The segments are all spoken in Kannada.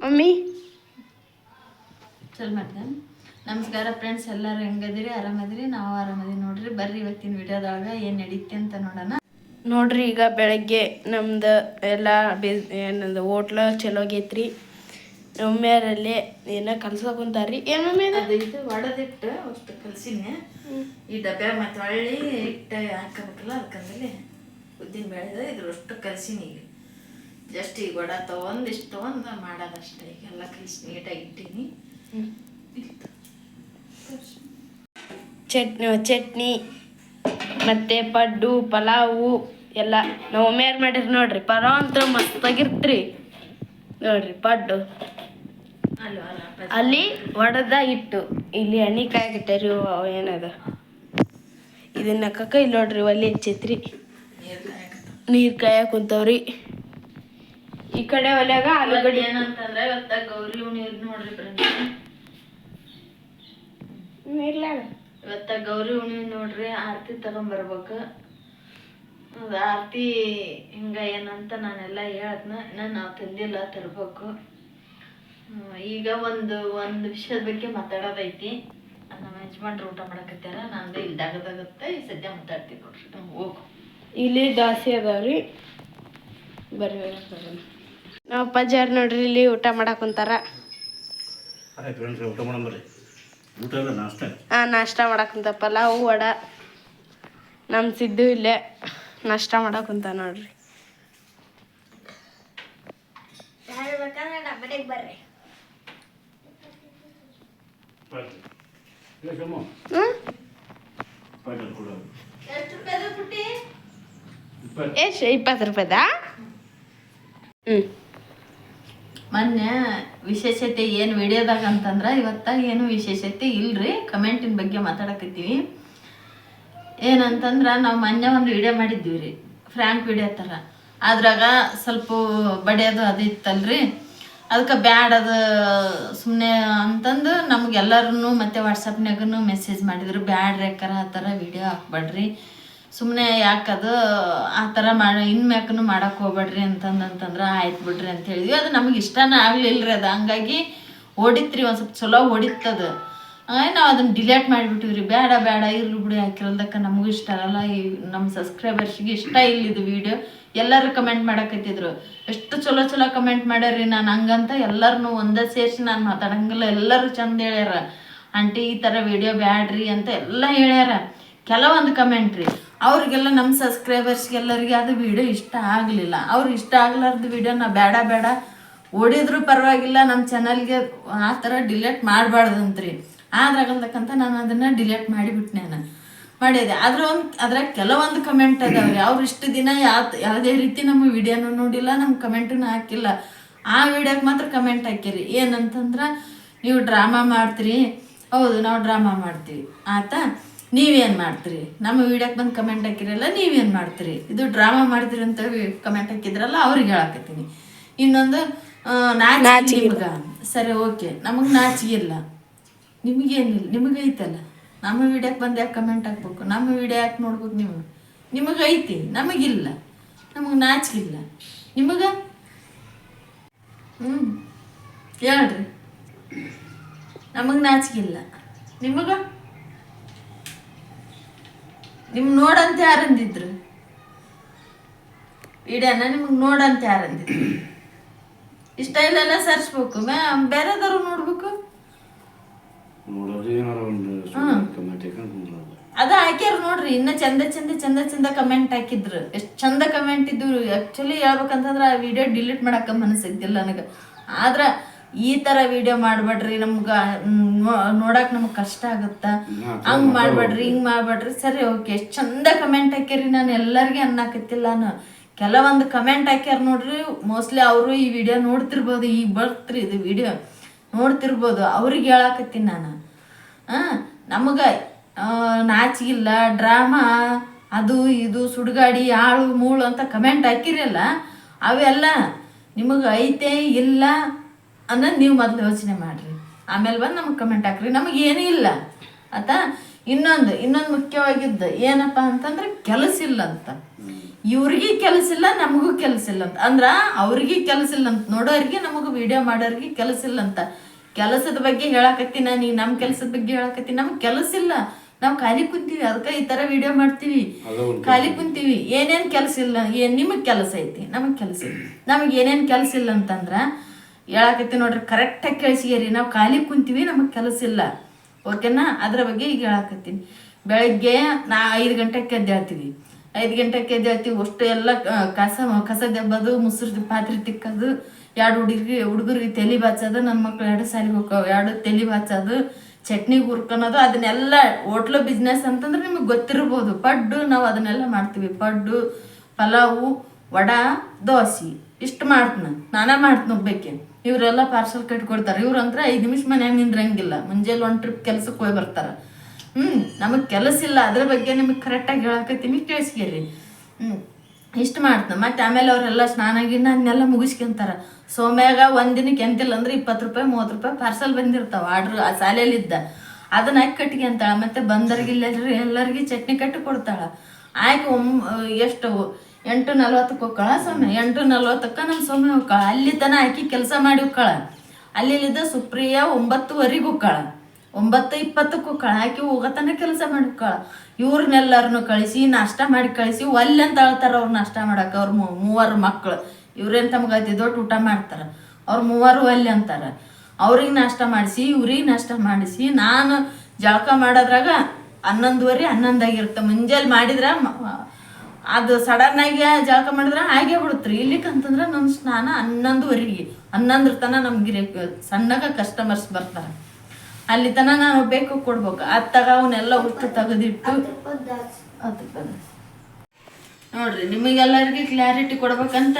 ಮಮ್ಮಿ? ಚಲ್ ಮತ್ತೆ. ನಮಸ್ಕಾರ ಫ್ರೆಂಡ್ಸ್ ಎಲ್ಲರೂ ಹೆಂಗದಿರಿ ಆರಾಮದಿರಿ? ನಾವು ಆರಾಮದಿರಿ ನೋಡ್ರಿ. ಬರ್ರಿ ಇವತ್ತಿನ ವಿಡಿಯೋದೊಳಗ ಏನು ನಡೀತೆ ಅಂತ ನೋಡೋಣ. ನೋಡ್ರಿ ಈಗ ಬೆಳಗ್ಗೆ ನಮ್ದು ಎಲ್ಲ ಬಿಸ್ ಏನದು ಹೋಟ್ಲ ಚಲೋ ಆಗೈತ್ರಿ. ಮಮ್ಮಿಯರಲ್ಲಿ ಏನೋ ಕಲ್ಸೋ ಕುಂತಾರ್ರಿ? ಏನು ಮಮ್ಮಿ ಅದು ಇದು ಒಡದಿಟ್ಟು ಅಷ್ಟು ಕಲ್ಸಿನಿ. ಈ ಡಬ್ಬ್ಯಾಗ ಮತ್ತೆ ಹೊಳ್ಳಿ ಇಟ್ಟು ಹಾಕಬೇಕಲ್ಲ ಅದಕ್ಕಂದ್ರೆ ಉದ್ದಿನ ಬೆಳೆದ ಇದ್ರ ಅಷ್ಟು ಕಲ್ಸಿನಿ ಈಗ. ಜಸ್ಟ್ ಈಗ ಒಡ ತಗೊಂಡು ಇಷ್ಟು ತೊಗೊಂಡು ಮಾಡೋದಷ್ಟೇ. ಈಗ ಎಲ್ಲ ಕಲಿಸಿ ನೀಟಾಗಿ ಇಟ್ಟೀನಿ. ಚಟ್ನಿ ಚಟ್ನಿ ಮತ್ತು ಪಡ್ಡು ಪಲಾವು ಎಲ್ಲ. ನಾವು ಮೇರ್ ಮಾಡಿರಿ ನೋಡ್ರಿ ಪಲಾವ್ ಅಂತ ಮಸ್ತಾಗಿರ್ತ್ರಿ. ನೋಡ್ರಿ ಪಡ್ಡು. ಅಲ್ಲಿ ಒಡದ ಇಟ್ಟು ಇಲ್ಲಿ ಎಣ್ಣೆ ಕಾಯಿಟ್ಟರಿ ಏನದ? ಇದನ್ನ ಕಕ್ಕ ಇಲ್ಲಿ ನೋಡ್ರಿ ಒಲೆ ಹಚ್ಚೈತ್ರಿ. ನೀರು ಕಾಯಕ್ಕೆ ಕುಂತವ್ರಿ ಈ ಕಡೆ ಒಲೆಯಾಗ ಆಲೂಗಡ್ಡೆ. ಏನಂತಂದ್ರೆ ಇವತ್ತ ಗೌರಿ ನೀರು ನೋಡ್ರಿ ಫ್ರೆಂಡ್ಸ್ ಇವತ್ತ ಗೌರಿ ಹುಣ್ಣಿಮೆ ನೋಡ್ರಿ ಆರತಿ ತಗೊಂಬರ್ಬೇಕು ಅದು ಆರತಿ ಹಿಂಗ ಏನಂತ ನಾನೆಲ್ಲ ಹೇಳದ್ನ ಇನ್ನ ನಾವು ತಂದಿಲ್ಲ ತರ್ಬೇಕು. ಈಗ ಒಂದು ಒಂದು ವಿಷಯದ ಬಗ್ಗೆ ಮಾತಾಡೋದೈತಿ. ನಮ್ಮ ಯಜಮಾನ್ರು ಊಟ ಮಾಡಕತ್ತಾರ ನಂದು ಇಲ್ಲಿ ದಗದಾಗತ್ತೆ ಈ ಸದ್ಯ ಮಾತಾಡ್ತೀನಿ ನೋಡ್ರಿ ಹೋಗು. ಇಲ್ಲಿ ದಾಸಿ ಅದಾವ್ರಿ. ಬರ್ರಿ ಬರೋಣ. ನಾವು ಪಜಾರ್ ನೋಡ್ರಿ ಇಲ್ಲಿ ಊಟ ಮಾಡಕ್ ಕುಂತಾರ. ಆಯ್ತು ಫ್ರೆಂಡ್ಸ್ ಊಟ ಮಾಡೋಣ ಬರ್ರಿ. ಊಟ ಇಲ್ಲ ನಾಷ್ಟ? ಮಾಡಕ್ ಕುಂತ ಪಲಾವ್ ವಡ. ನಮ್ ಸಿದ್ದು ಇಲ್ಲೇ ನಾಷ್ಟ ಮಾಡಕ್ ಕುಂತ ನೋಡ್ರಿ. ಎಷ್ಟು ಇಪ್ಪತ್ತು. ರೂಪಾಯ್ದಾ? ಹ್ಞೂ ಮೊನ್ನೆ ವಿಶೇಷತೆ ಏನು ವಿಡಿಯೋದಾಗ ಅಂತಂದ್ರೆ ಇವತ್ತ ಏನು ವಿಶೇಷತೆ ಇಲ್ರಿ? ಕಮೆಂಟಿನ ಬಗ್ಗೆ ಮಾತಾಡಕತ್ತೀವಿ. ಏನಂತಂದ್ರೆ ನಾವು ಮೊನ್ನೆ ಒಂದು ವಿಡಿಯೋ ಮಾಡಿದ್ವಿ ರೀ ಫ್ರ್ಯಾಂಕ್ ವಿಡಿಯೋ ಥರ ಅದ್ರಾಗ ಸ್ವಲ್ಪ ಬಡಿಯೋದು ಅದು ಇತ್ತಲ್ರಿ. ಅದಕ್ಕೆ ಬ್ಯಾಡ್ ಅದು ಸುಮ್ಮನೆ ಅಂತಂದು ನಮ್ಗೆಲ್ಲರೂ ಮತ್ತೆ ವಾಟ್ಸಪ್ನಾಗೂ ಮೆಸೇಜ್ ಮಾಡಿದ್ರು. ಬ್ಯಾಡ್ ರೇಕರ ಆ ಥರ ವಿಡಿಯೋ ಹಾಕ್ಬೇಡ್ರಿ. ಸುಮ್ಮನೆ ಯಾಕದು ಆ ಥರ ಮಾಡಿ ಇನ್ಮ್ಯಾಕನು ಮಾಡೋಕೆ ಹೋಗ್ಬೇಡ್ರಿ ಅಂತಂದು ಅಂತಂದ್ರೆ ಆಯ್ತು ಬಿಡ್ರಿ ಅಂತ ಹೇಳಿದ್ವಿ. ಅದು ನಮಗೆ ಇಷ್ಟನೇ ಆಗಲಿಲ್ಲ ರೀ ಅದು. ಹಂಗಾಗಿ ಹೊಡಿತ್ರಿ ಒಂದು ಸ್ವಲ್ಪ ಚಲೋ ಹೊಡಿತದು ಹಂಗಾಗಿ ನಾವು ಅದನ್ನು ಡಿಲೇಟ್ ಮಾಡಿಬಿಟ್ಟಿವಿ ರೀ ಬೇಡ ಬೇಡ ಇರ್ಲಿ ಬಿಡಿ ಹಾಕಿರೋದಕ್ಕೆ ನಮಗೂ ಇಷ್ಟ ಅಲ್ಲ ಈ ನಮ್ಮ ಸಬ್ಸ್ಕ್ರೈಬರ್ಸ್ಗೆ ಇಷ್ಟ ಇಲ್ಲ ಇದು ವಿಡಿಯೋ ಎಲ್ಲರೂ ಕಮೆಂಟ್ ಮಾಡಕತ್ತಿದ್ರು. ಎಷ್ಟು ಚಲೋ ಚಲೋ ಕಮೆಂಟ್ ಮಾಡ್ಯಾರ್ರಿ ನಾನು. ಹಂಗಂತ ಎಲ್ಲರನ್ನೂ ಒಂದೇ ಸೇರಿಸಿ ನಾನು ಮಾತಾಡಂಗಿಲ್ಲ. ಎಲ್ಲರೂ ಚಂದ ಹೇಳ್ಯಾರ. ಆಂಟಿ, ಈ ಥರ ವಿಡಿಯೋ ಬ್ಯಾಡ್ರಿ ಅಂತ ಎಲ್ಲ ಹೇಳ್ಯಾರ. ಕೆಲವೊಂದು ಕಮೆಂಟ್ ರೀ ಅವ್ರಿಗೆಲ್ಲ ನಮ್ಮ ಸಬ್ಸ್ಕ್ರೈಬರ್ಸ್ಗೆಲ್ಲರಿಗೆ ಅದು ವಿಡಿಯೋ ಇಷ್ಟ ಆಗಲಿಲ್ಲ. ಅವ್ರು ಇಷ್ಟ ಆಗ್ಲಾರ್ದು ವಿಡಿಯೋ ನಾ ಬೇಡ ಬೇಡ. ಓಡಿದ್ರು ಪರವಾಗಿಲ್ಲ ನಮ್ಮ ಚಾನಲ್ಗೆ ಆ ಥರ ಡಿಲೇಟ್ ಮಾಡಬಾರ್ದಂತ್ರಿ. ಆದ್ರಾಗಲ್ದಕ್ಕಂತ ನಾನು ಅದನ್ನು ಡಿಲೇಟ್ ಮಾಡಿಬಿಟ್ನೆ ನಾನು. ಮಾಡಿದೆ. ಅದ್ರ ಒಂದು ಅದ್ರಾಗ ಕೆಲವೊಂದು ಕಮೆಂಟ್ ಅದಾವ್ರಿ. ಅವ್ರು ಇಷ್ಟು ದಿನ ಯಾವ ಯಾವುದೇ ರೀತಿ ನಮ್ಮ ವಿಡಿಯೋನೂ ನೋಡಿಲ್ಲ ನಮ್ಮ ಕಮೆಂಟನ್ನು ಹಾಕಿಲ್ಲ. ಆ ವಿಡಿಯೋಗೆ ಮಾತ್ರ ಕಮೆಂಟ್ ಹಾಕಿರಿ ಏನಂತಂದ್ರೆ, ನೀವು ಡ್ರಾಮಾ ಮಾಡ್ತೀರಿ. ಹೌದು, ನಾವು ಡ್ರಾಮಾ ಮಾಡ್ತೀವಿ. ಆತಾ ನೀವೇನು ಮಾಡ್ತೀರಿ? ನಮ್ಮ ವಿಡಿಯೋಕ್ಕೆ ಬಂದು ಕಮೆಂಟ್ ಹಾಕಿರಲ್ಲ ನೀವೇನು ಮಾಡ್ತೀರಿ? ಇದು ಡ್ರಾಮಾ ಮಾಡ್ತೀರಿ ಅಂತ ಕಮೆಂಟ್ ಹಾಕಿದ್ರಲ್ಲ ಅವ್ರಿಗೆ ಹೇಳಾಕತ್ತೀನಿ. ಇನ್ನೊಂದು ನಿಮ್ಗ ಸರಿ ಓಕೆ ನಮಗೆ ನಾಚಿಕೆ ಇಲ್ಲ. ನಿಮಗೇನಿಲ್ಲ. ನಿಮಗೆ ಐತಲ್ಲ? ನಮ್ಮ ವಿಡಿಯೋಕ್ಕೆ ಬಂದು ಯಾಕೆ ಕಮೆಂಟ್ ಹಾಕ್ಬೇಕು? ನಮ್ಮ ವಿಡಿಯೋ ಯಾಕೆ ನೋಡ್ಬೇಕು ನೀವು? ನಿಮಗೆ ಐತಿ. ನಮಗಿಲ್ಲ. ನಮಗೆ ನಾಚಿಕಿಲ್ಲ ನಿಮಗೆ? ಹ್ಞೂ ಹೇಳ್ರಿ. ನಮಗೆ ನಾಚಿಕಿಲ್ಲ ನಿಮಗೆ? ನಿಮ್ ನೋಡಂತ ಯಾರಂದಿದ್ರು? ವಿಡಿಯೋನ ನಿಮ್ಗೆ ನೋಡಂತ ಯಾರಂದಿದ್ರು? ಇಷ್ಟ ಇಲ್ಲೆಲ್ಲ ಸರ್ಸ್ಬೇಕು. ಮ್ಯಾಮ್ ಬೇರೆದವ್ರು ನೋಡ್ಬೇಕು? ಅದ ಹಾಕ್ಯಾರ ನೋಡ್ರಿ ಇನ್ನ ಚಂದ ಚಂದ ಚಂದ ಚಂದ ಕಮೆಂಟ್ ಹಾಕಿದ್ರು. ಎಷ್ಟು ಚಂದ ಕಮೆಂಟ್ ಇದ್ದು ಆಕ್ಚುಲಿ ಹೇಳ್ಬೇಕಂತಂದ್ರ ಆ ವಿಡಿಯೋ ಡಿಲೀಟ್ ಮಾಡಕ್ಕ ಮನಸ್ಸಿದ್ದಿಲ್ಲ ನನಗೆ. ಆದ್ರ ಈ ತರ ವಿಡಿಯೋ ಮಾಡ್ಬೇಡ್ರಿ ನಮ್ಗ ನೋಡಕ್ ನಮ್ಗ್ ಕಷ್ಟ ಆಗುತ್ತ? ಹಂಗ್ ಮಾಡ್ಬೇಡ್ರಿ ಹಿಂಗ್ ಮಾಡ್ಬೇಡ್ರಿ. ಸರಿ ಓಕೆ ಎಷ್ಟ್ ಚಂದ ಕಮೆಂಟ್ ಹಾಕ್ಯಾರಿ ನಾನು ಎಲ್ಲರಿಗೆ ಅನ್ನಕತ್ತಿಲ್ಲ ನಾನು. ಕೆಲವೊಂದು ಕಮೆಂಟ್ ಹಾಕ್ಯಾರ ನೋಡ್ರಿ ಮೋಸ್ಟ್ಲಿ ಅವರು ಈ ವಿಡಿಯೋ ನೋಡ್ತಿರ್ಬೋದು ಈಗ ಬರ್ತ್ರಿ ಇದು ವಿಡಿಯೋ ನೋಡ್ತಿರ್ಬೋದು ಅವ್ರಿಗೆ ಹೇಳಾಕತ್ತೀನಿ ನಾನು. ಆ ನಮಗೆ ನಾಚಿಗಿಲ್ಲ ಡ್ರಾಮಾ ಅದು ಇದು ಸುಡುಗಾಡಿ ಆಳು ಮೂಳು ಅಂತ ಕಮೆಂಟ್ ಹಾಕಿರಲ್ಲ ಅವೆಲ್ಲ ನಿಮಗೆ ಐತೆ ಇಲ್ಲ ಅನ್ನೋದು ನೀವು ಮೊದಲು ಯೋಚನೆ ಮಾಡಿರಿ. ಆಮೇಲೆ ಬಂದು ನಮಗೆ ಕಮೆಂಟ್ ಹಾಕ್ರಿ. ನಮಗೆ ಏನೂ ಇಲ್ಲ. ಆತ ಇನ್ನೊಂದು ಇನ್ನೊಂದು ಮುಖ್ಯವಾಗಿದ್ದು ಏನಪ್ಪ ಅಂತಂದ್ರೆ ಕೆಲಸ ಇಲ್ಲ ಅಂತ. ಇವ್ರಿಗೆ ಕೆಲಸ ಇಲ್ಲ ನಮಗೂ ಕೆಲಸ ಇಲ್ಲ ಅಂತ. ಅಂದ್ರ ಅವ್ರಿಗೆ ಕೆಲಸ ಇಲ್ಲ ಅಂತ. ನೋಡೋರಿಗೆ ನಮಗೂ ವಿಡಿಯೋ ಮಾಡೋರಿಗೆ ಕೆಲಸ ಇಲ್ಲ ಅಂತ. ಕೆಲಸದ ಬಗ್ಗೆ ಹೇಳಕತ್ತೀನಿ ನೀ ನಮ್ಮ ಕೆಲಸದ ಬಗ್ಗೆ ಹೇಳಕತ್ತಿ. ನಮ್ಗೆ ಕೆಲಸ ಇಲ್ಲ. ನಾವು ಖಾಲಿ ಕುಂತೀವಿ ಅದಕ್ಕೆ ಈ ತರ ವಿಡಿಯೋ ಮಾಡ್ತೀವಿ. ಖಾಲಿ ಕುಂತೀವಿ. ಏನೇನ್ ಕೆಲಸ ಇಲ್ಲ ಏನ್ ನಿಮಗ್ ಕೆಲಸ ಐತಿ? ನಮಗ್ ಕೆಲಸ ಇಲ್ಲ. ನಮಗೆ ಏನೇನ್ ಕೆಲಸ ಇಲ್ಲ ಅಂತಂದ್ರ ಹೇಳಕತ್ತಿ ನೋಡ್ರಿ ಕರೆಕ್ಟಾಗಿ ಕೇಳಿಸಿಗೇರಿ ನಾವು ಖಾಲಿ ಕುಂತೀವಿ, ನಮಗೆ ಕೆಲಸ ಇಲ್ಲ. ಓಕೆನಾ ಅದ್ರ ಬಗ್ಗೆ ಈಗ ಹೇಳಕತ್ತೀನಿ. ಬೆಳಗ್ಗೆ ನಾ ಐದು ಗಂಟೆಗೆ ಎದ್ದೇಳ್ತೀವಿ ಐದು ಗಂಟೆಗೆ ಎದ್ದೇಳ್ತೀವಿ ಅಷ್ಟು ಎಲ್ಲ ಕಸ ಕಸ ದೆಬ್ಬದು, ಮುಸುರು ಪಾತ್ರೆ ತಿಕ್ಕದು ಎರಡು ಹುಡುಗಿ, ಹುಡುಗರಿಗೆ ತಲೆ ಬಾಚೋದು ನನ್ನ ಮಕ್ಳು ಎರಡು ಸಾಲಿಗೆ ಹೋಗೋ ಎರಡು ತಲೆ ಬಾಚೋದು ಚಟ್ನಿ ಹುರ್ಕೊಳೋದು ಅದನ್ನೆಲ್ಲ ಹೋಟ್ಲು ಬಿಸ್ನೆಸ್ ಅಂತಂದ್ರೆ ನಿಮಗೆ ಗೊತ್ತಿರ್ಬೋದು. ಪಡ್ಡು ನಾವು ಅದನ್ನೆಲ್ಲ ಮಾಡ್ತೀವಿ. ಪಡ್ಡು, ಪಲಾವು, ವಡ, ದೋಸೆ, ಇಷ್ಟು ಮಾಡ್ತೀನಿ ನಾನೇ. ಮಾಡ್ತೀನಿ ಒಬ್ಬಕ್ಕೆ ಇವರೆಲ್ಲ ಪಾರ್ಸಲ್ ಕಟ್ಕೊಡ್ತಾರೆ. ಇವ್ರು ಅಂದ್ರೆ ಐದು ನಿಮಿಷ ಮನ್ಯಾಗ ನಿಂದ್ರಂಗಿಲ್ಲ. ಮುಂಜಾನೆ ಒಂದು ಟ್ರಿಪ್ ಕೆಲ್ಸಕ್ಕೆ ಹೋಗಿ ಬರ್ತಾರೆ. ಹ್ಞೂ ನಮಗೆ ಕೆಲಸ ಇಲ್ಲ. ಅದ್ರ ಬಗ್ಗೆ ನಿಮಗೆ ಕರೆಕ್ಟಾಗಿ ಹೇಳಕತ್ತೀನಿ. ಕೇಳಿಸ್ಕೇರಿ ಹ್ಞೂ ಇಷ್ಟು ಮಾಡ್ತಾನೆ. ಮತ್ತೆ ಆಮೇಲೆ ಅವರೆಲ್ಲ ಸ್ನಾನ ಗಿನ್ನ ಅದನ್ನೆಲ್ಲ ಮುಗಿಸ್ಕೊಂತಾರ. ಸೋಮ್ಯಾಗ ದಿನಕ್ಕೆ ಎಂತಿಲ್ಲ ಅಂದ್ರೆ ಇಪ್ಪತ್ತು ರೂಪಾಯಿ, ಮೂವತ್ತು ರೂಪಾಯಿ ಪಾರ್ಸಲ್ ಬಂದಿರ್ತಾವ. ಆರ್ಡ್ರ್, ಆ ಶಾಲೆಯಲ್ಲಿದ್ದ ಅದನ್ನ ಹಾಕಿ ಅಂತಾಳೆ ಮತ್ತೆ ಬಂದರ್ಗಿಲ್ಲ ಎಲ್ಲರಿಗೆ ಚಟ್ನಿ ಕಟ್ಟಿ ಕೊಡ್ತಾಳ. ಆಯ್ಕೆ ಎಷ್ಟು ಎಂಟು ನಲ್ವತ್ತಕ್ಕೆ ಹೋಗ್ಕಳ ಸೊಮ್ಮೆ ಎಂಟು ನಲ್ವತ್ತಕ್ಕ ನಮ್ಮ ಸೊಮ್ಮೆ ಹೋಗ್ಕಳ. ಅಲ್ಲಿ ತನ ಹಾಕಿ ಕೆಲಸ ಮಾಡಿ ಹೋಗ್ಕಳ. ಅಲ್ಲಿಲ್ಲಿದ್ದ ಸುಪ್ರಿಯ ಒಂಬತ್ತುವರೆಗೆ ಹೋಗ್ಕಳ. ಒಂಬತ್ತು ಇಪ್ಪತ್ತಕ್ಕೆ ಹೋಗ್ಕಳ. ಆಕಿ ಹೋಗತನ ಕೆಲಸ ಮಾಡಿ ಹೋಗ್ಕಳ. ಇವ್ರನ್ನೆಲ್ಲರನ್ನು ಕಳಿಸಿ, ನಾಷ್ಟ ಮಾಡಿ ಕಳಿಸಿ ಒಲ್ಲೆ ಅಂತ ಹೇಳ್ತಾರೆ ಅವ್ರು ನಾಷ್ಟ ಮಾಡಕ್ಕೆ ಅವ್ರ ಮೂವರು ಮಕ್ಕಳು ಇವ್ರೇನ್ ತಮ್ಗೆ ಅತಿ ದೊಡ್ಡ ಊಟ ಮಾಡ್ತಾರೆ? ಅವ್ರು ಮೂವರು ಒಲ್ಲೆ ಅಂತಾರೆ. ಅವ್ರಿಗೆ ನಾಷ್ಟ ಮಾಡಿಸಿ, ಇವ್ರಿಗೆ ನಾಷ್ಟ ಮಾಡಿಸಿ, ನಾನು ಜಳಕ ಮಾಡೋದ್ರಾಗ ಹನ್ನೊಂದುವರೆ ಹನ್ನೊಂದಾಗಿರುತ್ತೆ. ಮುಂಜಾನೆ ಮಾಡಿದ್ರೆ ಅದು ಸಡನ್ ಆಗಿ ಜಳಕ ಮಾಡಿದ್ರೆ ಹಾಗೆ ಬಿಡುತ್ರಿ ಇಲ್ಲಿಕಂತಂದ್ರೆ ನಮ್ಮ ಸ್ನಾನ ಹನ್ನೊಂದುವರೆಗೆ, ಹನ್ನೊಂದ್ರ ತನ ನಮ್ಗೆ ಸಣ್ಣಗ ಕಸ್ಟಮರ್ಸ್ ಬರ್ತಾರೆ. ಅಲ್ಲಿ ತನ ನಾನು ಬೇಕು ಕೊಡ್ಬೇಕು. ಅತ್ತಾಗ ಅವನ್ನೆಲ್ಲ ಉಟ್ಟು ತೆಗೆದಿಟ್ಟು. ನೋಡ್ರಿ, ನಿಮಗೆಲ್ಲರಿಗೆ ಕ್ಲಾರಿಟಿ ಕೊಡ್ಬೇಕಂತ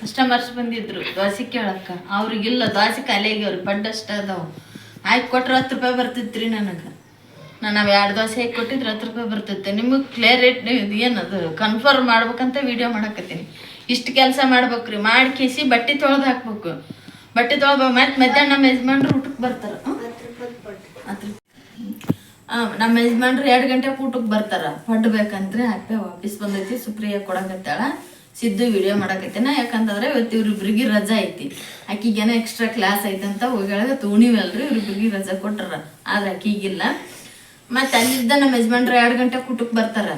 ಕಸ್ಟಮರ್ಸ್ ಬಂದಿದ್ರು ದೋಸೆ ಕೇಳಕ್ಕ. ಅವ್ರಿಗಿಲ್ಲ ದೋಸೆ ಕಲೆಗೆ ಅವ್ರು ಬಡ್ಡಷ್ಟ ಅದಾವ. ಆಯ್ತು ಕೊಟ್ರೆ ಹತ್ತು ರೂಪಾಯಿ ಬರ್ತಿತ್ರಿ ನನಗೆ. ನಾನು ನಾವು ಎರಡು ದೋಸೆ ಹಾಕಿ ಕೊಟ್ಟಿದ್ರೆ ಹತ್ತು ರೂಪಾಯಿ ಬರ್ತೈತೆ ನಿಮಗೆ ಏನು ಏನದು ಕನ್ಫರ್ಮ್ ಮಾಡ್ಬೇಕಂತ ವಿಡಿಯೋ ಮಾಡಕತ್ತೀನಿ. ಇಷ್ಟು ಕೆಲಸ ಮಾಡ್ಬೇಕ್ರಿ, ಮಾಡಿ ಕೇಸಿ ಬಟ್ಟೆ ತೊಳೆದು ಹಾಕ್ಬೇಕು. ಬಟ್ಟೆ ತೊಳ್ಬೇಕು ಮತ್ತೆ ಮಧ್ಯಾಹ್ನ ನಮ್ಮ ಯಜಮಾನ್ರು ಊಟಕ್ಕೆ ಬರ್ತಾರೆ. ನಮ್ಮ ಯಜಮಾನ್ರು ಎರಡು ಗಂಟೆ ಊಟಕ್ಕೆ ಬರ್ತಾರೆ. ಪಡ್ಬೇಕಂದ್ರೆ ಅಪ್ಪೆ ವಾಪಸ್ ಬಂದೈತಿ, ಸುಪ್ರಿಯ ಕೊಡಕತ್ತಾಳ. ಸಿದ್ದು ವಿಡಿಯೋ ಮಾಡಕತ್ತೇನ, ಯಾಕಂತಂದ್ರೆ ಇವತ್ತು ಇವ್ರಿಬ್ರಿಗೆ ರಜಾ ಐತಿ. ಆಕಿಗೇನೋ ಎಕ್ಸ್ಟ್ರಾ ಕ್ಲಾಸ್ ಐತಂತ ಹೋಗ್ಯಾಳ ತೂಣಿವಲ್ರಿ ಇವ್ರಿಬ್ರಿಗೆ ರಜಾ ಕೊಟ್ಟರ ಆದ್ರೆ ಆಕಿಗಿಲ್ಲ. ಮತ್ತೆ ಅಲ್ಲಿದ್ದ ನಮ್ಮ ಯಜಮಾನ್ರು ಎರಡು ಗಂಟೆ ಊಟಕ್ಕೆ ಬರ್ತಾರ.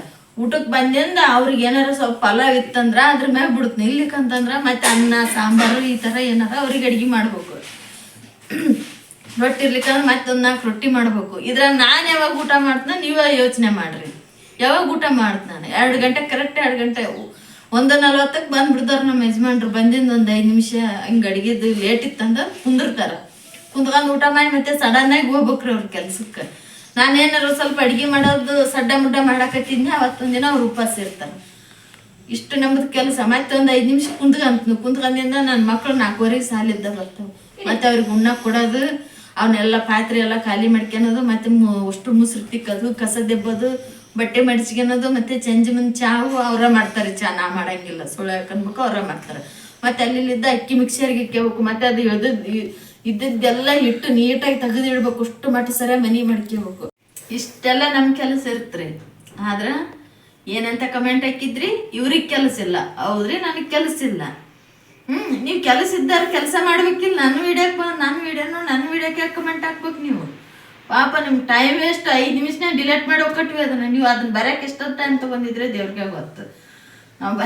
ಊಟಕ್ಕೆ ಬಂದಿಂದ ಅವ್ರಿಗೆ ಏನಾರ ಸ್ವಲ್ಪ ಪಲಾವ್ ಇತ್ತಂದ್ರ ಅದ್ರ ಮ್ಯಾಗ ಬಿಡುತ್ತೆ ಇಲ್ಲಿಕಂತಂದ್ರ ಮತ್ತೆ ಅನ್ನ, ಸಾಂಬಾರು ಈ ಥರ ಏನಾರ ಅವ್ರಿಗೆ ಅಡ್ಗೆ ಮಾಡ್ಬೇಕು. ರೊಟ್ಟಿ ಇರ್ಲಿಕ್ಕಂದ್ರೆ ಮತ್ತೊಂದು ನಾಲ್ಕು ರೊಟ್ಟಿ ಮಾಡ್ಬೇಕು. ಇದ್ರಾಗ ನಾನು ಯಾವಾಗ ಊಟ ಮಾಡ್ತೀನಿ ನೀವೇ ಯೋಚನೆ ಮಾಡ್ರಿ. ಯಾವಾಗ ಊಟ ಮಾಡ್ತೀನಿ ನಾನು? ಎರಡು ಗಂಟೆ ಕರೆಕ್ಟ್ ಎರಡು ಗಂಟೆ ಒಂದು ನಲ್ವತ್ತಕ್ಕೆ ಬಂದ್ಬಿಡ್ತಾರೆ ನಮ್ಮ ಯಜಮಾನ್ರು. ಬಂದಿಂದ ಒಂದು ಐದು ನಿಮಿಷ ಹಿಂಗೆ ಅಡುಗೆದು ಲೇಟ್ ಇತ್ತಂದ್ರೆ ಕುಂದಿರ್ತಾರೆ. ಕುಂದ್ಕೊಂಡು ಊಟ ಮಾಡಿ ಮತ್ತೆ ಸಡನ್ ಆಗಿ ಹೋಗ್ಬೇಕ್ರಿ ಅವ್ರ ಕೆಲ್ಸಕ್ಕೆ ನಾನೇನಾರು ಸ್ವಲ್ಪ ಅಡಿಗೆ ಮಾಡೋದು ಸಡ್ಡ ಮುಡ್ಡ ಮಾಡಾಕತ್ತಿದ್ನ ಅವತ್ತೊಂದು ದಿನ ಅವ್ರು ಉಪವಾಸ ಇರ್ತಾರೆ ಇಷ್ಟು ನಮ್ದು ಕೆಲಸ. ಮತ್ತೆ ಒಂದು ಐದು ನಿಮಿಷ ಕುಂತ್ಕಂತ ಕುಂತ್ಕಂದಿಂದ ನನ್ನ ಮಕ್ಕಳು ನಾಲ್ಕುವರೆಗೆ ಸಾಲಿದ್ದ ಬರ್ತವೆ ಮತ್ತೆ ಅವ್ರಿಗೆ ಉಣ್ಣಕ್ಕೆ ಕೊಡೋದು ಅವನ್ನೆಲ್ಲ ಪಾತ್ರೆ ಎಲ್ಲ ಖಾಲಿ ಮಾಡ್ಕೊಳೋದು ಮತ್ತೆ ಅಷ್ಟು ಮುಸ್ರು ತಿಕ್ಕೋದು, ಕಸ ದೆಬ್ಬೋದು, ಬಟ್ಟೆ ಮಡಿಸ್ಕೊಳೋದು ಮತ್ತೆ ಚಂಜಿ ಮುಂದೆ ಚಾವು ಅವರ ಮಾಡ್ತಾರೆ. ಚಾ ನಾ ಮಾಡಂಗಿಲ್ಲ. ಸುಳ್ಳು ಹಾಕೊಂಡ್ಬೇಕು ಅವರ ಮಾಡ್ತಾರೆ. ಮತ್ತೆ ಅಲ್ಲಿಲ್ಲಿದ್ದ ಅಕ್ಕಿ ಮಿಕ್ಸರ್ಗೆ ಇಕ್ಕೋಬೇಕು ಮತ್ತೆ ಅದು ಇಳ್ದು ಇದ್ದದ್ದೆಲ್ಲ ಇಟ್ಟು ನೀಟಾಗಿ ತೆಗೆದಿಡ್ಬೇಕು. ಅಷ್ಟು ಮಟ್ಟ ಸರ ಮನಿ ಮಾಡ್ಕೋಬೇಕು ಇಷ್ಟೆಲ್ಲ ನಮ್ಮ ಕೆಲಸ ಇರ್ತ್ರಿ ಆದ್ರೆ ಏನಂತ ಕಮೆಂಟ್ ಹಾಕಿದ್ರಿ? ಇವ್ರಿಗೆ ಕೆಲಸ ಇಲ್ಲ. ಹೌದ್ರಿ? ನನಗೆ ಕೆಲಸ ಇಲ್ಲ. ಹ್ಮ್, ನೀವು ಕೆಲಸ ಇದ್ದಾರೆ ಕೆಲಸ ಮಾಡ್ಬೇಕಿಲ್ಲ. ನನ್ನ ವಿಡಿಯೋಕ್ ನನ್ನ ವಿಡಿಯೋನು ನನ್ನ ವಿಡಿಯೋಕ್ಕೆ ಕಮೆಂಟ್ ಹಾಕ್ಬೇಕು ನೀವು. ಪಾಪ ನಿಮ್ ಟೈಮ್ ವೇಸ್ಟ್ ಐದು ನಿಮಿಷನೇ ಡಿಲೇಟ್ ಮಾಡಿ ಹೋಗ್ಕಟ್ವಿ ಅದನ್ನ. ನೀವು ಅದನ್ನ ಬರಕ್ಕೆ ಎಷ್ಟೊತ್ತು ಟೈಮ್ ಬಂದಿದ್ರೆ ದೇವ್ರಿಗೆ ಗೊತ್ತು. ನಾವು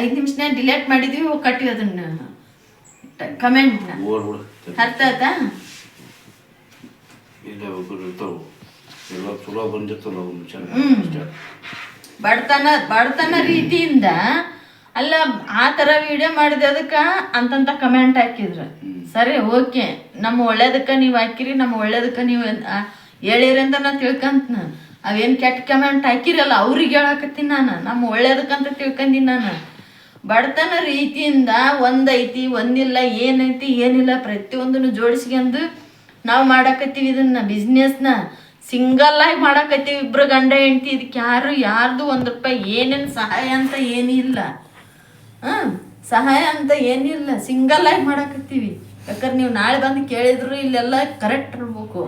ಐದು ನಿಮಿಷನೇ ಡಿಲೇಟ್ ಮಾಡಿದ್ವಿ ಹೋಗ್ಕಟ್ವಿ ಅದನ್ನ. ಕಮೆಂಟ್ನ ಓಡ್ಬಿಡು ಅರ್ಥ ಆಯ್ತಾ. ಬಡತನ ಬಡತನ ರೀತಿಯಿಂದ ಅಲ್ಲ ಆ ಥರ ವಿಡಿಯೋ ಮಾಡಿದೆ ಅದಕ್ಕೆ ಅಂತಂತ ಕಮೆಂಟ್ ಹಾಕಿದ್ರು. ಸರಿ ಓಕೆ ನಮ್ಮ ಒಳ್ಳೇದಕ್ಕೆ ನೀವು ಹಾಕಿರಿ ನಮ್ಮ ಒಳ್ಳೇದಕ್ಕೆ ನೀವು ಹೇಳಿರಿ ಅಂತ ನಾ ತಿಳ್ಕಂತ ಅವೇನು ಕೆಟ್ಟ ಕಮೆಂಟ್ ಹಾಕಿರಲ್ಲ ಅವ್ರಿಗೆ ಹೇಳಕತ್ತೀನಿ ನಾನು. ನಮ್ಮ ಒಳ್ಳೇದಕ್ಕಂತ ತಿಳ್ಕೊಂತೀನಿ ನಾನು. ಬಡತನ ರೀತಿಯಿಂದ ಒಂದೈತಿ, ಒಂದಿಲ್ಲ, ಏನೈತಿ, ಏನಿಲ್ಲ, ಪ್ರತಿಯೊಂದನ್ನು ಜೋಡಿಸ್ಕೊಂಡು ನಾವು ಮಾಡಾಕತ್ತೀವಿ ಇದನ್ನ ಬಿಸ್ನೆಸ್ನ ಸಿಂಗಲ್ ಆಗಿ ಮಾಡಾಕತ್ತೀವಿ ಇಬ್ರು ಗಂಡ ಹೆಂಡತಿ, ಇದಕ್ಕೆ ಯಾರು ಯಾರ್ದು ಒಂದು ರೂಪಾಯಿ ಏನೇನು ಸಹಾಯ ಅಂತ ಏನಿಲ್ಲ. ಹಾಂ, ಸಹಾಯ ಅಂತ ಏನಿಲ್ಲ. ಸಿಂಗಲ್ ಆಗಿ ಮಾಡಾಕತ್ತೀವಿ. ಯಾಕಂದ್ರೆ ನೀವು ನಾಳೆ ಬಂದು ಕೇಳಿದ್ರು ಇಲ್ಲೆಲ್ಲ ಕರೆಕ್ಟ್ ಇರ್ಬೇಕು.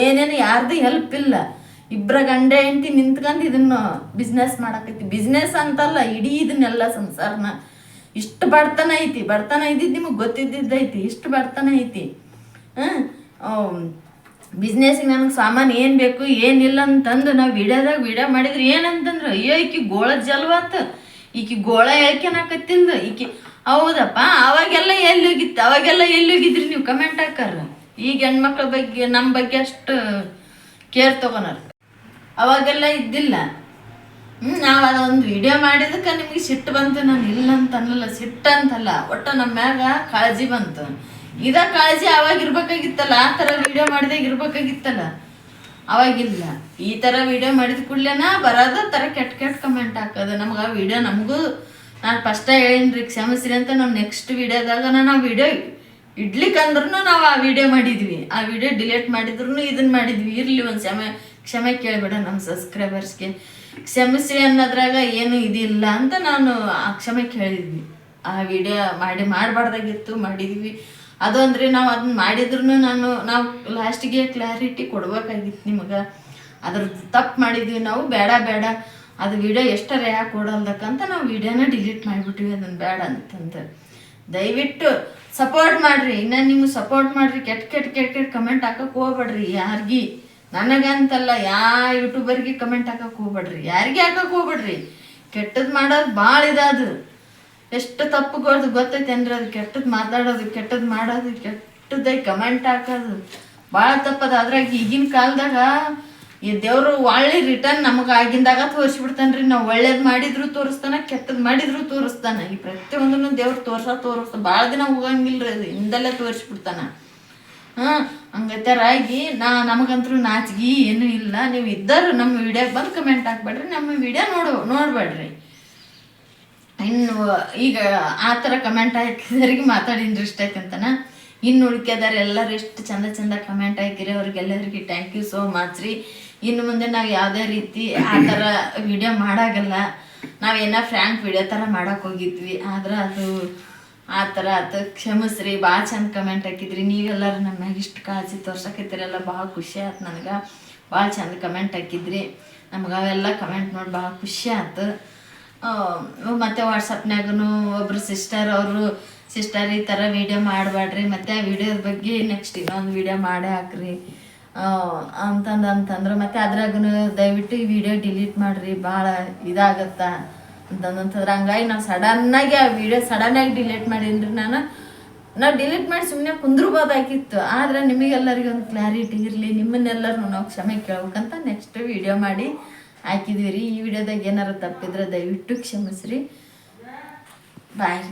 ಏನೇನು ಯಾರ್ದು ಹೆಲ್ಪ್ ಇಲ್ಲ. ಇಬ್ಬರ ಗಂಡ ಹೆಂಡತಿ ನಿಂತ್ಕೊಂಡು ಇದನ್ನ ಬಿಸ್ನೆಸ್ ಮಾಡಕೈತಿ ಬಿಸ್ನೆಸ್ ಅಂತಲ್ಲ ಇಡೀ ಇದನ್ನೆಲ್ಲ ಸಂಸಾರನ. ಇಷ್ಟು ಬಡತನ ಐತಿ. ಬಡತನ ಇದ್ದಿದ್ದು ನಿಮಗೆ ಗೊತ್ತಿದ್ದೈತಿ ಇಷ್ಟು ಬಡತನ ಐತಿ. ಹಾಂ ಬಿಸ್ನೆಸ್ಗೆ ನನಗೆ ಸಾಮಾನು ಏನು ಬೇಕು ಏನಿಲ್ಲ ಅಂತಂದು ನಾವು ವಿಡಿಯೋದಾಗ ವಿಡಿಯೋ ಮಾಡಿದ್ರೆ ಏನಂತಂದ್ರೆ, ಅಯ್ಯೋ, ಈಕಿ ಗೋಳ ಜಲ್ವಾತ. ಈಕಿ ಗೋಳ ಹೇಳ್ಕೊಳಕತ್ತಿಂದ ಈಕಿ ಹೌದಪ್ಪ, ಅವಾಗೆಲ್ಲ ಎಲ್ಲಿ ಹೋಗಿತ್ತು? ಅವಾಗೆಲ್ಲ ಎಲ್ಲಿ ಹೋಗಿದ್ರಿ ನೀವು? ಕಮೆಂಟ್ ಹಾಕಾರ ಈಗ ಹೆಣ್ಮಕ್ಳ ಬಗ್ಗೆ ನಮ್ಮ ಬಗ್ಗೆ ಅಷ್ಟು ಕೇರ್ ತಗೊಳಾರ ಅವಾಗೆಲ್ಲ ಇದ್ದಿಲ್ಲ. ನಾವು ಅದೊಂದು ವಿಡಿಯೋ ಮಾಡಿದಕ್ಕೆ ನಿಮಗೆ ಸಿಟ್ಟು ಬಂತು, ನಾನು ಇಲ್ಲ ಅಂತ ಅನ್ನಲ್ಲ. ಸಿಟ್ಟು ಅಂತಲ್ಲ, ಒಟ್ಟು ನಮ್ಮ ಮ್ಯಾಗ ಕಾಳಜಿ ಬಂತು. ಇದ ಕಾಳಜಿ ಅವಾಗ ಇರ್ಬೇಕಾಗಿತ್ತಲ್ಲ, ಆ ಥರ ವಿಡಿಯೋ ಮಾಡಿದಾಗ ಇರ್ಬೇಕಾಗಿತ್ತಲ್ಲ. ಅವಾಗಿಲ್ಲ. ಈ ಥರ ವಿಡಿಯೋ ಮಾಡಿದ ಕೂಡ್ಲೇನ ಬರೋದು ಥರ ಕೆಟ್ಟ ಕೆಟ್ಟ ಕಮೆಂಟ್ ಹಾಕೋದು. ನಮ್ಗೆ ಆ ವಿಡಿಯೋ ನಮಗೂ ನಾನು ಫಸ್ಟ್ ಹೇಳಿನ್ರಿ, ಕ್ಷಮಿಸ್ರಿ ಅಂತ ನಾವು ನೆಕ್ಸ್ಟ್ ವಿಡಿಯೋದಾಗ ನಾವು ವಿಡಿಯೋ ಇಡ್ಲಿಕ್ಕಂದ್ರೂ ನಾವು ಆ ವಿಡಿಯೋ ಮಾಡಿದ್ವಿ. ಆ ವಿಡಿಯೋ ಡಿಲೀಟ್ ಮಾಡಿದ್ರು ಇದನ್ನ ಮಾಡಿದ್ವಿ. ಇರಲಿ ಒಂದು ಕ್ಷಮೆ. ಕ್ಷಮೆ ಕೇಳಬೇಡ ನಮ್ಮ ಸಬ್ಸ್ಕ್ರೈಬರ್ಸ್ಗೆ. ಕ್ಷಮಿಸಿ ಅನ್ನೋದ್ರಾಗ ಏನು ಇದಿಲ್ಲ ಅಂತ ನಾನು ಆ ಕ್ಷಮೆ ಕೇಳಿದ್ವಿ. ಆ ವಿಡಿಯೋ ಮಾಡಿ ಮಾಡಬಾರ್ದಾಗಿತ್ತು, ಮಾಡಿದ್ವಿ. ಅದು ಅಂದರೆ ನಾವು ಅದನ್ನ ಮಾಡಿದ್ರು ನಾನು, ನಾವು ಲಾಸ್ಟಿಗೆ ಕ್ಲಾರಿಟಿ ಕೊಡ್ಬೇಕಾಗಿತ್ತು ನಿಮಗೆ. ಅದ್ರ ತಪ್ಪು ಮಾಡಿದ್ವಿ ನಾವು, ಬೇಡ ಬೇಡ. ಅದು ವಿಡಿಯೋ ಎಷ್ಟರ ಯಾಕೆ ಕೊಡಲ್ದಕ್ಕಂತ ನಾವು ವಿಡಿಯೋನ ಡಿಲೀಟ್ ಮಾಡಿಬಿಟ್ವಿ ಅದನ್ನು ಬೇಡ ಅಂತಂದು ದಯವಿಟ್ಟು ಸಪೋರ್ಟ್ ಮಾಡಿರಿ. ಇನ್ನು ನಿಮ್ಗೆ ಸಪೋರ್ಟ್ ಮಾಡ್ರಿ, ಕೆಟ್ಟ ಕೆಟ್ಟ ಕೆಟ್ಟ ಕೆಟ್ಟ ಕಮೆಂಟ್ ಹಾಕಕ್ಕೆ ಹೋಗ್ಬೇಡ್ರಿ ಯಾರಿಗಿ. ನನಗಂತಲ್ಲ, ಯಾ ಯೂಟ್ಯೂಬರ್ಗೆ ಕಮೆಂಟ್ ಹಾಕಕ್ಕೆ ಹೋಗ್ಬೇಡ್ರಿ. ಯಾರಿಗೆ ಹಾಕಕ್ಕೆ ಹೋಗ್ಬೇಡ್ರಿ? ಕೆಟ್ಟದ್ದು ಮಾಡೋದು ಭಾಳ ಇದಾದು. ಎಷ್ಟು ತಪ್ಪುಗಳ್ದು ಗೊತ್ತೈತೆ ಅಂದ್ರೆ ಅದು? ಕೆಟ್ಟದ್ದು ಮಾತಾಡೋದು ಕೆಟ್ಟದ್ದು ಮಾಡೋದು ಕೆಟ್ಟದ ಕಮೆಂಟ್ ಹಾಕೋದು. ಭಾಳ ತಪ್ಪದ. ಅದ್ರಾಗ ಈಗಿನ ಕಾಲದಾಗ ಈ ದೇವರು ಒಳ್ಳೆ ರಿಟರ್ನ್ ನಮಗೆ ಆಗಿಂದಾಗ ತೋರಿಸ್ಬಿಡ್ತಾನ್ರಿ. ನಾವು ಒಳ್ಳೇದು ಮಾಡಿದ್ರು ತೋರಿಸ್ತಾನೆ ಕೆಟ್ಟದ್ದು ಮಾಡಿದ್ರು ತೋರಿಸ್ತಾನೆ. ಈ ಪ್ರತಿಯೊಂದನ್ನು ದೇವ್ರು ತೋರ್ಸ ತೋರಿಸ್ತಾನ ಭಾಳ ದಿನ ಹೋಗಂಗಿಲ್ರಿ ಅದು. ಹಿಂದಲ್ಲೇ ತೋರಿಸ್ಬಿಡ್ತಾನ. ಹಾಂ ರಾಗಿ. ನಾ ನಮಗಂತೂ ನಾಚಿಗೆ ಏನೂ ಇಲ್ಲ. ನೀವು ಇದ್ದರು ನಮ್ಮ ವಿಡಿಯೋಗೆ ಬಂದು ಕಮೆಂಟ್ ಹಾಕ್ಬೇಡ್ರಿ, ನಮ್ಮ ವಿಡಿಯೋ ನೋಡು, ನೋಡ್ಬೇಡ್ರಿ. ಇನ್ನು, ಈಗ ಆ ಥರ ಕಮೆಂಟ್ ಹಾಕಿದವ್ರಿಗೆ ಮಾತಾಡಿ ಇಂಟ್ರೆಸ್ಟ್ ಆಯ್ತಂತನ ಇನ್ನು ಉಳ್ಕ್ಯದಾರ ಎಲ್ಲರೂ ಎಷ್ಟು ಚಂದ ಚಂದ ಕಮೆಂಟ್ ಹಾಕಿರಿ. ಅವ್ರಿಗೆಲ್ಲರಿಗೆ ಥ್ಯಾಂಕ್ ಯು ಸೋ ಮಚ್ ರೀ. ಇನ್ನು ಮುಂದೆ ನಾವು ಯಾವುದೇ ರೀತಿ ಆ ಥರ ವಿಡಿಯೋ ಮಾಡಾಗಲ್ಲ. ನಾವೇನೋ ಫ್ರ್ಯಾಂಕ್ ವಿಡಿಯೋ ಥರ ಮಾಡೋಕೆ ಹೋಗಿದ್ವಿ. ಆದ್ರೆ ಅದು ಆ ಥರ ಆತು ಕ್ಷಮಿಸ್ರಿ ಭಾಳ ಚಂದ ಕಮೆಂಟ್ ಹಾಕಿದ್ರಿ. ನೀವೆಲ್ಲರೂ ನನ್ನ ಇಷ್ಟು ಕಾಳಜಿ ಎಲ್ಲ ಭಾಳ ಖುಷಿ ಆಯ್ತು ನನಗೆ. ಭಾಳ ಚಂದ ಕಮೆಂಟ್ ಹಾಕಿದ್ರಿ. ನಮ್ಗೆ ಅವೆಲ್ಲ ಕಮೆಂಟ್ ನೋಡಿ ಭಾಳ ಖುಷಿ ಆಯ್ತು ಮತ್ತು ವಾಟ್ಸಪ್ನಾಗೂ ಒಬ್ರು ಸಿಸ್ಟರ್ ಅವರು ಸಿಸ್ಟರ್ ಈ ಥರ ವೀಡಿಯೋ ಮಾಡಬೇಡ್ರಿ ಮತ್ತು ಆ ವೀಡಿಯೋದ ಬಗ್ಗೆ ನೆಕ್ಸ್ಟ್ ಇನ್ನೊಂದು ವಿಡಿಯೋ ಮಾಡೇ ಹಾಕ್ರಿ. ಅಂತಂದು ಅಂತಂದ್ರೆ. ಮತ್ತೆ ಅದ್ರಾಗೂ ದಯವಿಟ್ಟು ಈ ವಿಡಿಯೋ ಡಿಲೀಟ್ ಮಾಡಿರಿ. ಭಾಳ ಇದಾಗತ್ತ. ಅಂತಂದಂತಂದ್ರೆ ಹಂಗಾಗಿ ನಾವು ಸಡನ್ನಾಗಿ ಆ ವಿಡಿಯೋ ಸಡನ್ನಾಗಿ ಡಿಲೀಟ್ ಮಾಡೀನಿ ನಾನು. ನಾವು ಡಿಲೀಟ್ ಮಾಡಿ ಸುಮ್ಮನೆ ಕುಂದ್ರಬೋದಾಗಿತ್ತು ಆದರೆ ನಿಮಗೆಲ್ಲರಿಗೂ ಒಂದು ಕ್ಲಾರಿಟಿ ಇರಲಿ ನಿಮ್ಮನ್ನೆಲ್ಲರೂ ನಾವು ಕ್ಷಮೆ ಕೇಳ್ಬೇಕಂತ ನೆಕ್ಸ್ಟ್ ವಿಡಿಯೋ ಮಾಡಿ ಹಾಕಿದ್ವಿ ರೀ. ಈ ವಿಡಿಯೋದಾಗ ಏನಾರು ತಪ್ಪಿದ್ರೆ ದಯವಿಟ್ಟು ಕ್ಷಮಿಸ್ರಿ. ಬಾಯ್